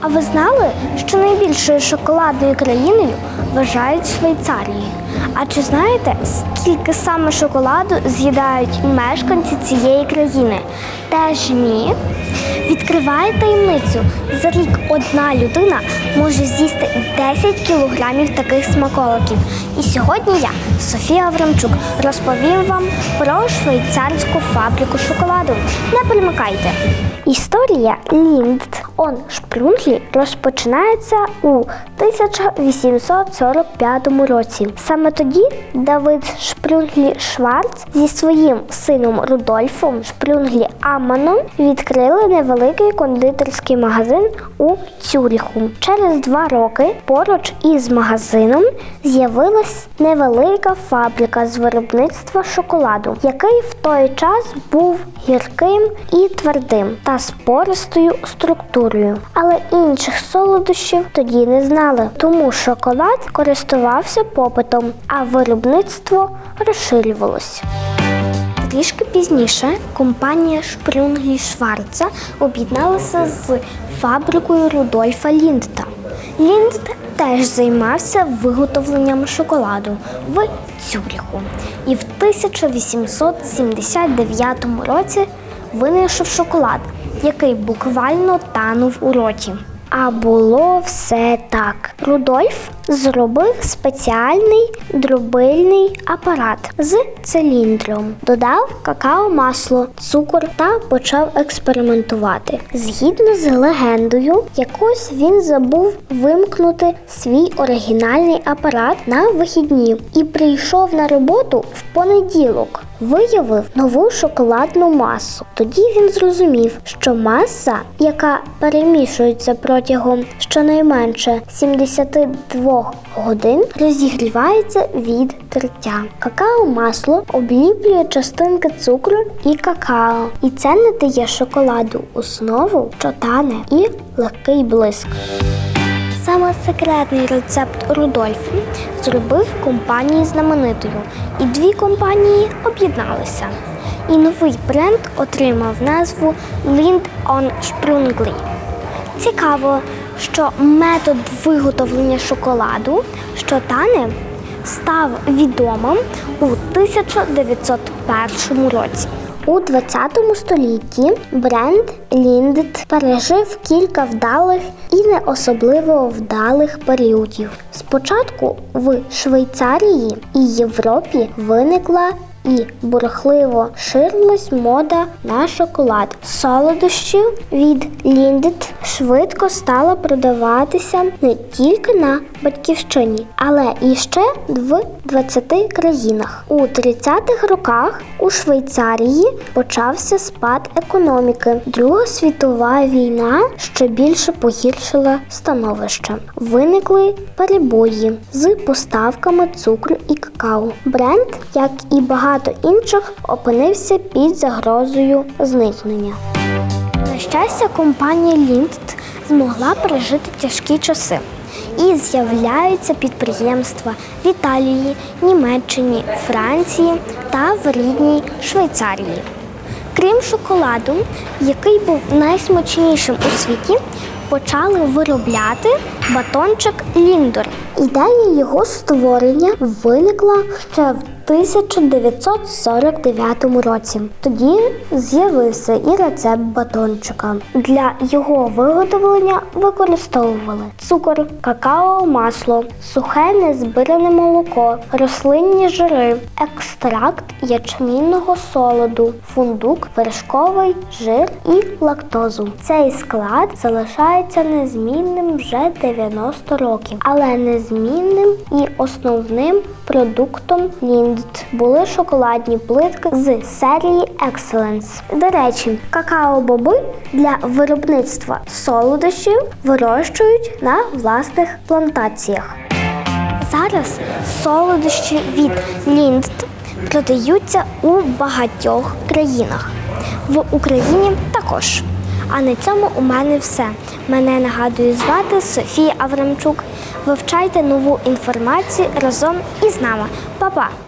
А ви знали, що найбільшою шоколадною країною вважають Швейцарії? А чи знаєте, скільки саме шоколаду з'їдають мешканці цієї країни? Теж ні. Відкриває таємницю. За рік одна людина може з'їсти 10 кілограмів таких смаколиків. І сьогодні я, Софія Аврамчук, розповім вам про швейцарську фабрику шоколаду. Не перемикайте. Історія Лінд он Шпрунглі розпочинається у 1845 році. Саме тоді Давид Шпрунглі Шварц зі своїм сином Рудольфом Шпрунглі Аманом відкрили невеликий кондитерський магазин у Цюріху. Через два роки поруч із магазином з'явилась невелика фабрика з виробництва шоколаду, який в той час був гірким і твердим та з пористою структурою. Але інших солодощів тоді не знали, тому шоколад користувався попитом, а виробництво розширювалось. Трішки пізніше компанія Шпрунглі Шварца об'єдналася з фабрикою Рудольфа Ліндта. Ліндт теж займався виготовленням шоколаду в Цюріху і в 1879 році винайшов шоколад, який буквально танув у роті. А було все так. Рудольф зробив спеціальний дробильний апарат з циліндром, додав какао-масло, цукор та почав експериментувати. Згідно з легендою, якось він забув вимкнути свій оригінальний апарат на вихідні і прийшов на роботу в понеділок. Виявив нову шоколадну масу. Тоді він зрозумів, що маса, яка перемішується протягом щонайменше 72 годин, розігрівається від тертя. Какао-масло обліплює частинки цукру і какао, і це не дає шоколаду основу, що тане і легкий блиск. Саме секретний рецепт Рудольфа зробив компанії знаменитою, і дві компанії об'єдналися. І новий бренд отримав назву Lind on Sprungly. Цікаво, що метод виготовлення шоколаду, що тане, став відомим у 1901 році. У 20 столітті бренд Lindt пережив кілька вдалих і не особливо вдалих періодів. Спочатку в Швейцарії і Європі виникла і бурхливо ширилась мода на шоколад. Солодощів від Lindt швидко стала продаватися не тільки на батьківщині, але і ще в 20 країнах. У 30-х роках у Швейцарії почався спад економіки. Друга світова війна ще більше погіршила становище. Виникли перебої з поставками цукру і какао. Бренд, як і багато інших, опинився під загрозою зникнення. На щастя, компанія Ліндт змогла пережити тяжкі часи. І з'являються підприємства в Італії, Німеччині, Франції та в рідній Швейцарії. Крім шоколаду, який був найсмачнішим у світі, почали виробляти батончик Ліндор. Ідея його створення виникла ще в 1949 році. Тоді з'явився і рецепт батончика. Для його виготовлення використовували цукор, какао, масло, сухе незбиране молоко, рослинні жири, екстракт ячмінного солоду, фундук, вершковий жир і лактозу. Цей склад залишається незмінним вже 90 років, але незмінним і основним продуктом Ліндт були шоколадні плитки з серії Excellence. До речі, какао-боби для виробництва солодощів вирощують на власних плантаціях. Зараз солодощі від Ліндт продаються у багатьох країнах. В Україні також. А на цьому у мене все. Мене нагадую звати Софія Аврамчук. Вивчайте нову інформацію разом із нами. Па-па!